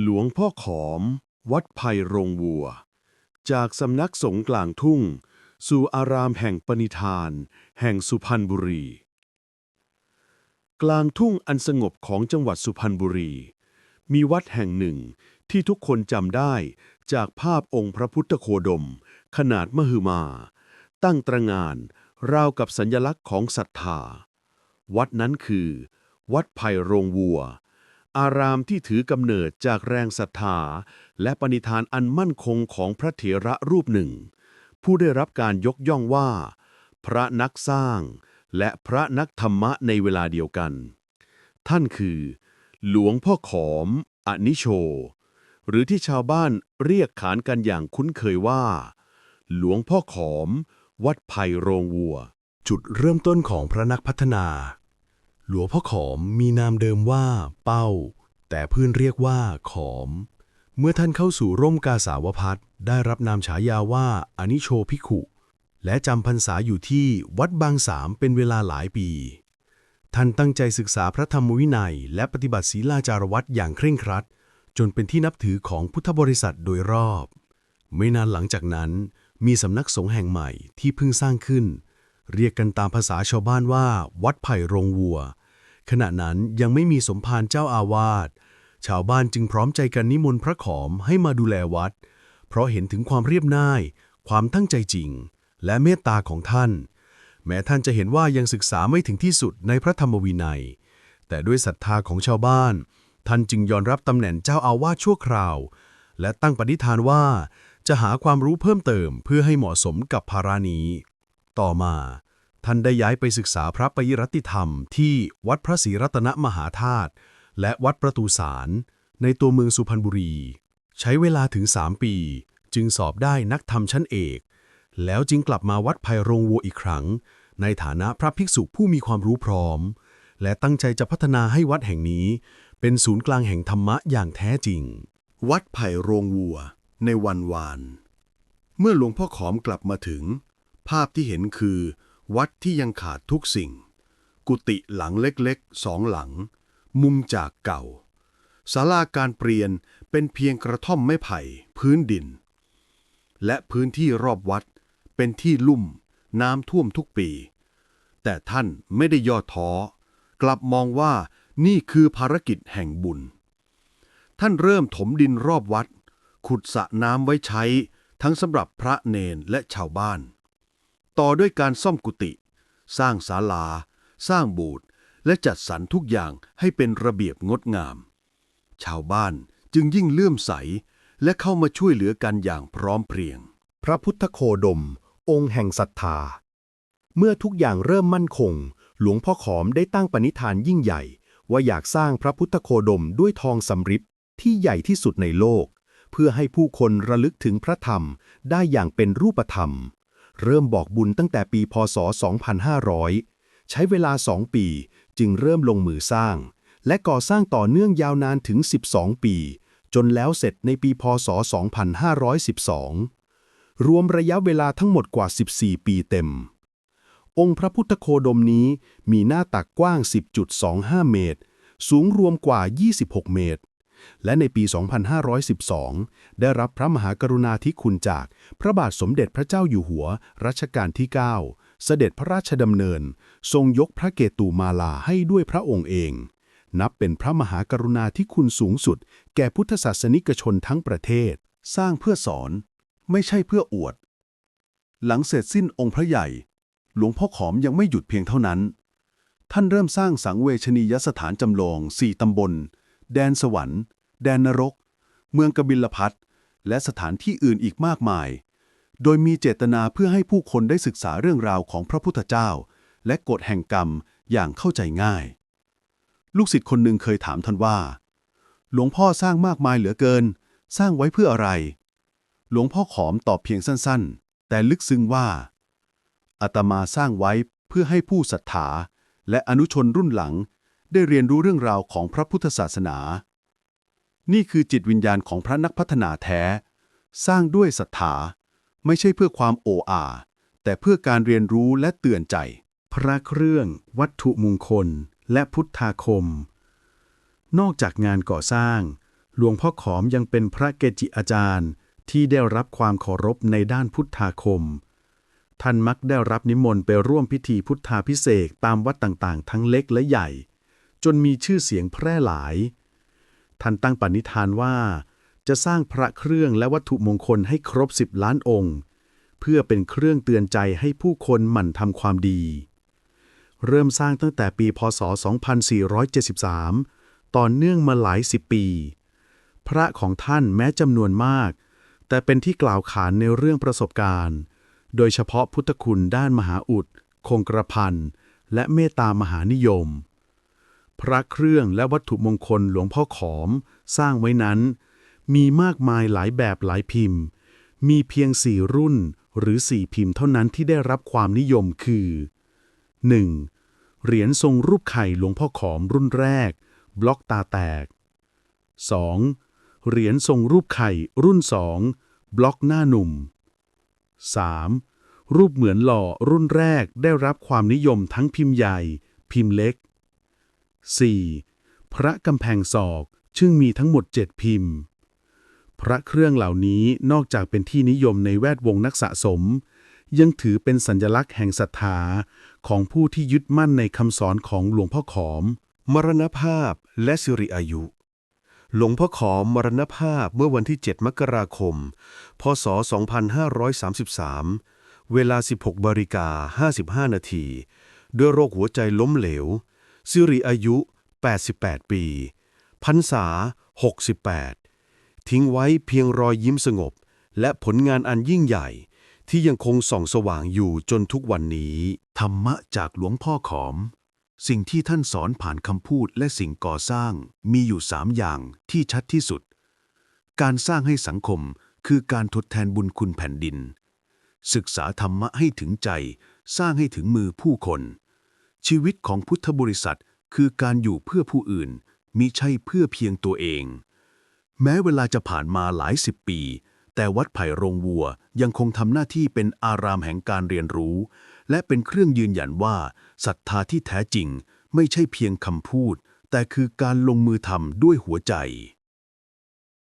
หลวงพ่อขอม วัดไผ่โรงวัว จากสำนักสงฆ์กลางทุ่ง สู่อารามแห่งปณิธาน แห่งสุพรรณบุรี กลางทุ่งอันสงบของจังหวัดสุพรรณบุรี มีวัดแห่งหนึ่งที่ทุกคนจำได้จากภาพองค์พระพุทธโคดม ขนาดมหึมา ตั้งตระงานราวกับสัญลักษณ์ของศรัทธา วัดนั้นคือ วัดไผ่โรงวัว อารามที่ถือกำเนิดจากแรงศรัทธา และปณิธานอันมั่นคงของพระเถระรูปหนึ่ง ผู้ได้รับการยกย่องว่า พระนักสร้าง และพระนักธรรมะในเวลาเดียวกัน ท่านคือ หลวงพ่อขอม อนิโช หรือที่ชาวบ้านเรียกขานกันอย่างคุ้นเคยว่า หลวงพ่อขอม วัดไผ่โรงวัว จุดเริ่มต้นของพระนักพัฒนา หลวงพ่อขอมมีนามเดิมว่า เป้า แต่เพื่อนเรียกว่าขอม เมื่อท่านเข้าสู่ร่มกาสาวพัฒน์ได้รับนามฉายาว่าอนิโชภิขุ และจำพรรษาอยู่ที่วัดบางสามเป็นเวลาหลายปี ท่านตั้งใจศึกษาพระธรรมวินัย และปฏิบัติศีลาจารวัตอย่างเคร่งครัด จนเป็นที่นับถือของพุทธบริษัทโดยรอบ ไม่นานหลังจากนั้น มีสำนักสงฆ์แห่งใหม่ที่เพิ่งสร้างขึ้น เรียกกันตามภาษาชาวบ้านว่า วัดไผ่โรงวัว ขณะนั้นยังไม่มีสมภารเจ้าอาวาส ชาวบ้านจึงพร้อมใจกันนิมนต์พระขอมให้มาดูแลวัด เพราะเห็นถึงความเรียบง่าย ความตั้งใจจริง และเมตตาของท่าน แม้ท่านจะเห็นว่ายังศึกษาไม่ถึงที่สุดในพระธรรมวินัย แต่ด้วยศรัทธาของชาวบ้าน ท่านจึงยอมรับตำแหน่งเจ้าอาวาสชั่วคราว และตั้งปณิธานว่าจะหาความรู้เพิ่มเติมเพื่อให้เหมาะสมกับภารานี้ ต่อมา ท่านได้ย้ายไปศึกษาพระปริรัติธรรมที่วัดพระศรีรัตนมหาธาตุและวัดประตูสารในตัวเมืองสุพรรณบุรี ใช้เวลาถึง 3 ปี จึงสอบได้นักธรรมชั้นเอก แล้วจึงกลับมาวัดไผ่โรงวัวอีกครั้ง ในฐานะพระภิกษุผู้มีความรู้พร้อม และตั้งใจจะพัฒนาให้วัดแห่งนี้ เป็นศูนย์กลางแห่งธรรมะอย่างแท้จริง วัดไผ่โรงวัว ในวันวาน เมื่อหลวงพ่อขอมกลับมาถึง ภาพที่เห็นคือ วัดที่ยังขาดทุกสิ่ง กุฏิหลังเล็กๆสองหลัง มุมจากเก่าศาลาการเปลี่ยนเป็นเพียงกระท่อมไม้ไผ่พื้นดิน และพื้นที่รอบวัดเป็นที่ลุ่ม น้ำท่วมทุกปี แต่ท่านไม่ได้ย่อท้อ กลับมองว่านี่คือภารกิจแห่งบุญ ท่านเริ่มถมดินรอบวัด ขุดสระน้ำไว้ใช้ทั้งสำหรับพระเนนและชาวบ้าน ต่อด้วยการซ่อมกุฏิสร้างศาลา สร้างโบสถ์และจัดสรรทุกอย่างให้เป็นระเบียบงดงาม ชาวบ้านจึงยิ่งเลื่อมใส และเข้ามาช่วยเหลือกันอย่างพร้อมเพรียง พระพุทธโคดม องค์แห่งศรัทธา เมื่อทุกอย่างเริ่มมั่นคง หลวงพ่อขอมได้ตั้งปณิธานยิ่งใหญ่ ว่าอยากสร้างพระพุทธโคดมด้วยทองสำริดที่ใหญ่ที่สุดในโลก เพื่อให้ผู้คนระลึกถึงพระธรรมได้อย่างเป็นรูปธรรม เริ่มบอกบุญตั้งแต่ปีพศ 2500 ใช้เวลาสองปีจึงเริ่มลงมือสร้าง และก่อสร้างต่อเนื่องยาวนานถึง 12 ปี จนแล้วเสร็จในปีพศ 2512 รวมระยะเวลาทั้งหมดกว่า 14 ปีเต็ม องค์พระพุทธโคดมนี้มีหน้าตักกว้าง 10.25 เมตร สูงรวมกว่า 26 เมตร และในปี 2512 ได้รับพระมหากรุณาธิคุณจาก พระบาทสมเด็จพระเจ้าอยู่หัว รัชกาลที่ 9 เสด็จพระราชดำเนิน ทรงยกพระเกตูมาลาให้ด้วยพระองค์เอง นับเป็นพระมหากรุณาธิคุณสูงสุด แก่พุทธศาสนิกชนทั้งประเทศ สร้างเพื่อสอน ไม่ใช่เพื่ออวด หลังเสร็จสิ้นองค์พระใหญ่ หลวงพ่อขอมยังไม่หยุดเพียงเท่านั้น ท่านเริ่มสร้างสังเวชนียสถานจำลองสี่ตำบล แดนสวรรค์ แดนนรก เมืองกบิลพัทและสถานที่อื่นอีกมากมาย โดยมีเจตนาเพื่อให้ผู้คนได้ศึกษาเรื่องราวของพระพุทธเจ้า และกฎแห่งกรรมอย่างเข้าใจง่าย ลูกศิษย์คนหนึ่งเคยถามท่านว่า หลวงพ่อสร้างมากมายเหลือเกิน สร้างไว้เพื่ออะไร หลวงพ่อขอมตอบเพียงสั้นๆ แต่ลึกซึ้งว่าอาตมาสร้างไว้เพื่อให้ผู้ศรัทธาและอนุชนรุ่นหลัง ได้เรียนรู้เรื่องราวของพระพุทธศาสนา นี่คือจิตวิญญาณของพระนักพัฒนาแท้ สร้างด้วยศรัทธา ไม่ใช่เพื่อความโอ้อาแต่เพื่อการเรียนรู้และเตือนใจ พระเครื่อง วัตถุมงคล และพุทธาคม นอกจากงานก่อสร้าง หลวงพ่อขอมยังเป็นพระเกจิอาจารย์ที่ได้รับความเคารพในด้านพุทธาคม ท่านมักได้รับนิมนต์ไปร่วมพิธีพุทธาพิเศษตามวัดต่างๆ ทั้งเล็กและใหญ่ จนมีชื่อเสียงแพร่หลาย ท่านตั้งปณิธานว่า จะสร้างพระเครื่องและวัตถุมงคลให้ครบสิบล้านองค์ เพื่อเป็นเครื่องเตือนใจให้ผู้คนหมั่นทำความดี เริ่มสร้างตั้งแต่ปีพศ 2473 ต่อเนื่องมาหลายสิบปี พระของท่านแม้จำนวนมาก แต่เป็นที่กล่าวขานในเรื่องประสบการณ์ โดยเฉพาะพุทธคุณด้านมหาอุด คงกระพันและเมตตามหานิยม พระเครื่องและวัตถุมงคลหลวงพ่อขอม สร้างไว้นั้น มีมากมายหลายแบบหลายพิมพ์ มีเพียงสี่รุ่นหรือสี่พิมพ์เท่านั้นที่ได้รับความนิยมคือ 1. เหรียญทรงรูปไข่หลวงพ่อขอมรุ่นแรก บล็อกตาแตก 2. เหรียญทรงรูปไข่รุ่นสองบล็อกหน้าหนุ่ม 3. รูปเหมือนหล่อรุ่นแรกได้รับความนิยมทั้งพิมพ์ใหญ่ พิมพ์เล็ก 4. พระกำแพงศอกซึ่งมีทั้งหมด 7 พิมพ์ พระเครื่องเหล่านี้นอกจากเป็นที่นิยมในแวดวงนักสะสม ยังถือเป็นสัญลักษณ์แห่งศรัทธาของผู้ที่ยึดมั่นในคำสอนของหลวงพ่อขอม มรณภาพและสิริอายุ หลวงพ่อขอมมรณภาพเมื่อวันที่ 7 มกราคม พศ 2533 เวลา 16บริกา 55 นาที ด้วยโรคหัวใจล้มเหลว สิริอายุ 88 ปี พรรษา 68 ทิ้งไว้เพียงรอยยิ้มสงบ และผลงานอันยิ่งใหญ่ ที่ยังคงส่องสว่างอยู่จนทุกวันนี้ ธรรมะจากหลวงพ่อขอม สิ่งที่ท่านสอนผ่านคำพูดและสิ่งก่อสร้างมีอยู่สามอย่างที่ชัดที่สุด การสร้างให้สังคมคือการทดแทนบุญคุณแผ่นดิน ศึกษาธรรมะให้ถึงใจ สร้างให้ถึงมือผู้คน ชีวิตของพุทธบริษัทคือการอยู่เพื่อผู้อื่นมิใช่เพื่อเพียงตัวเอง แม้เวลาจะผ่านมาหลายสิบปี แต่วัดไผ่โรงวัวยังคงทำหน้าที่เป็นอารามแห่งการเรียนรู้ และเป็นเครื่องยืนยันว่าศรัทธาที่แท้จริง ไม่ใช่เพียงคำพูด แต่คือการลงมือทำด้วยหัวใจ